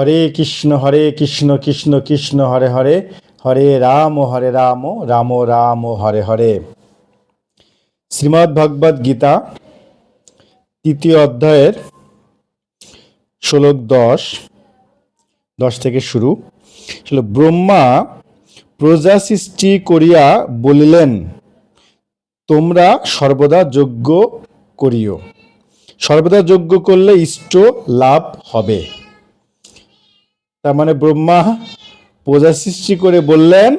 হরে কৃষ্ণ হরে কৃষ্ণ কৃষ্ণ কৃষ্ণ, হরে হরে হরে রাম হরে রাম রাম রাম হরে হরে। শ্রীমদ্ গীতা, তৃতীয় অধ্যায়ের শ্লোক দশ দশ থেকে শুরু। ব্রহ্মা প্রজা সৃষ্টি করিয়া বলিলেন, তোমরা সর্বদা যজ্ঞ করিও সর্বদা যজ্ঞ করলে ইষ্ট লাভ হবে। তার মানে ব্রহ্মা প্রজা সৃষ্টি করে বললেন,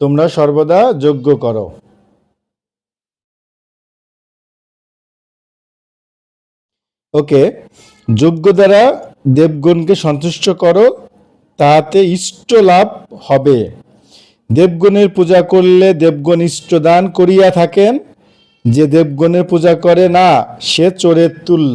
তোমরা সর্বদা যজ্ঞ করো। ওকে, যজ্ঞ দ্বারা দেবগণকে সন্তুষ্ট করো তাহাতে ইষ্ট লাভ হবে। দেবগণের পূজা করলে দেবগণ ইষ্টদান করিয়া থাকেন, যে দেবগণের পূজা করে না, সে চোরের তুল্য।